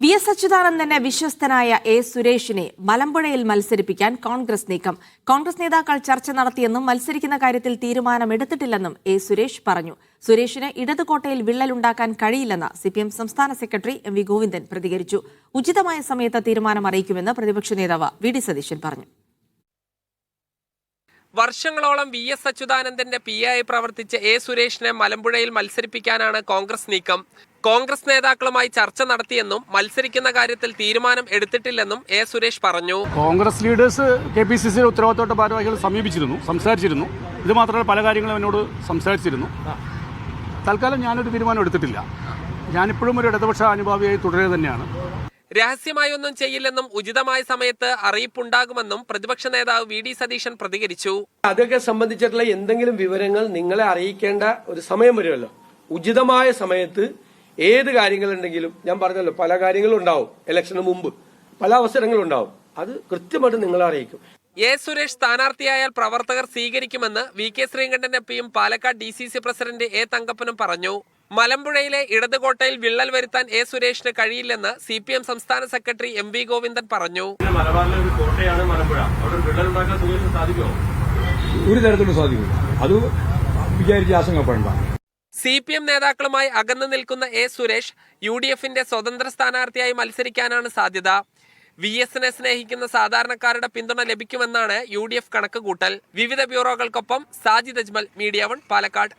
V S അച്യുതാനന്ദന്റെ വിശ്വസ്തനായ A സുരേഷിനെ മലമ്പുഴയിൽ മത്സരിപ്പിക്കാൻ കോൺഗ്രസ് നീക്കം. കോൺഗ്രസ് നേതാക്കൾ ചർച്ച നടത്തിയെന്നും മത്സരിക്കുന്ന കാര്യത്തിൽ തീരുമാനമെടുത്തിട്ടില്ലെന്നും എ സുരേഷ് പറഞ്ഞു. സുരേഷിന് ഇടതുകോട്ടയിൽ വിള്ളലുണ്ടാക്കാൻ കഴിയില്ലെന്ന് സിപിഎം സംസ്ഥാന സെക്രട്ടറി എം വി ഗോവിന്ദൻ പ്രതികരിച്ചു. ഉചിതമായ സമയത്ത് തീരുമാനം അറിയിക്കുമെന്ന് പ്രതിപക്ഷ നേതാവ് വി ഡി സതീശൻ പറഞ്ഞു. വർഷങ്ങളോളം വി എസ് അച്യുതാനന്ദന്റെ പി ആയി പ്രവർത്തിച്ച എ സുരേഷിനെ മലമ്പുഴയിൽ മത്സരിപ്പിക്കാനാണ് കോൺഗ്രസ് നീക്കം. കോൺഗ്രസ് നേതാക്കളുമായി ചർച്ച നടത്തിയെന്നും മത്സരിക്കുന്ന കാര്യത്തിൽ തീരുമാനം എടുത്തിട്ടില്ലെന്നും എ സുരേഷ് പറഞ്ഞു. Congress leaders K P C സിയുടെ ഉത്തരവാദിത്തോട്ട ഭാരവാഹികൾ സമീപിച്ചിരുന്നു സംസാരിച്ചിരുന്നു. ഇത് മാത്രമല്ല പല കാര്യങ്ങളും എന്നോട് സംസാരിച്ചിരുന്നു. തൽക്കാലം ഞാനൊരു തീരുമാനം എടുത്തിട്ടില്ല. ഞാനിപ്പോഴും ഒരു ഇടതുപക്ഷ അനുഭാവിയായി തുടരുക തന്നെയാണ്. രഹസ്യമായി ഒന്നും ചെയ്യില്ലെന്നും ഉചിതമായ സമയത്ത് അറിയിപ്പുണ്ടാകുമെന്നും പ്രതിപക്ഷ നേതാവ് വി ഡി സതീശൻ പ്രതികരിച്ചു. അതൊക്കെ സംബന്ധിച്ചിട്ടുള്ള എന്തെങ്കിലും വിവരങ്ങൾ നിങ്ങളെ അറിയിക്കേണ്ട ഒരു സമയം വരുമല്ലോ. ഉചിതമായ സമയത്ത് ഏത് കാര്യങ്ങളുണ്ടെങ്കിലും ഞാൻ പറഞ്ഞല്ലോ പല കാര്യങ്ങളും ഉണ്ടാവും ഇലക്ഷന് മുമ്പ്. പല അവസരങ്ങളും ഉണ്ടാവും. അത് കൃത്യമായിട്ട് നിങ്ങളെ അറിയിക്കും. എ സുരേഷ് സ്ഥാനാർത്ഥിയായാൽ പ്രവർത്തകർ സ്വീകരിക്കുമെന്ന് V K Sreekandan എപ്പിയും Palakkad D C C president A തങ്കപ്പനും പറഞ്ഞു. മലമ്പുഴയിലെ ഇടതുകോട്ടയിൽ വിള്ളൽ വരുത്താൻ എ സുരേഷിന് കഴിയില്ലെന്ന് സി പി എം സംസ്ഥാന സെക്രട്ടറി എം വി ഗോവിന്ദൻ പറഞ്ഞു. മലബാറിലെ ഒരു കോട്ടയാണ് മലമ്പുഴ. അവിടെ വിള്ളൽ ഉണ്ടാക്കാൻ സാധിക്കുമോ? ഒരു തരത്തിലും സാധിക്കില്ല. അത് വിചാരിച്ച് ആശങ്കപ്പെടേണ്ട. സി പി എം നേതാക്കളുമായി അകന്നു നിൽക്കുന്ന എ സുരേഷ് യു ഡി എഫിന്റെ സ്വതന്ത്ര സ്ഥാനാർത്ഥിയായി മത്സരിക്കാനാണ് സാധ്യത. വി എസിനെ സ്നേഹിക്കുന്ന സാധാരണക്കാരുടെ പിന്തുണ ലഭിക്കുമെന്നാണ് യു ഡി എഫ് കണക്കുകൂട്ടൽ. വിവിധ ബ്യൂറോകൾക്കൊപ്പം സാജിദ് അജ്മൽ മീഡിയ വൺ പാലക്കാട്.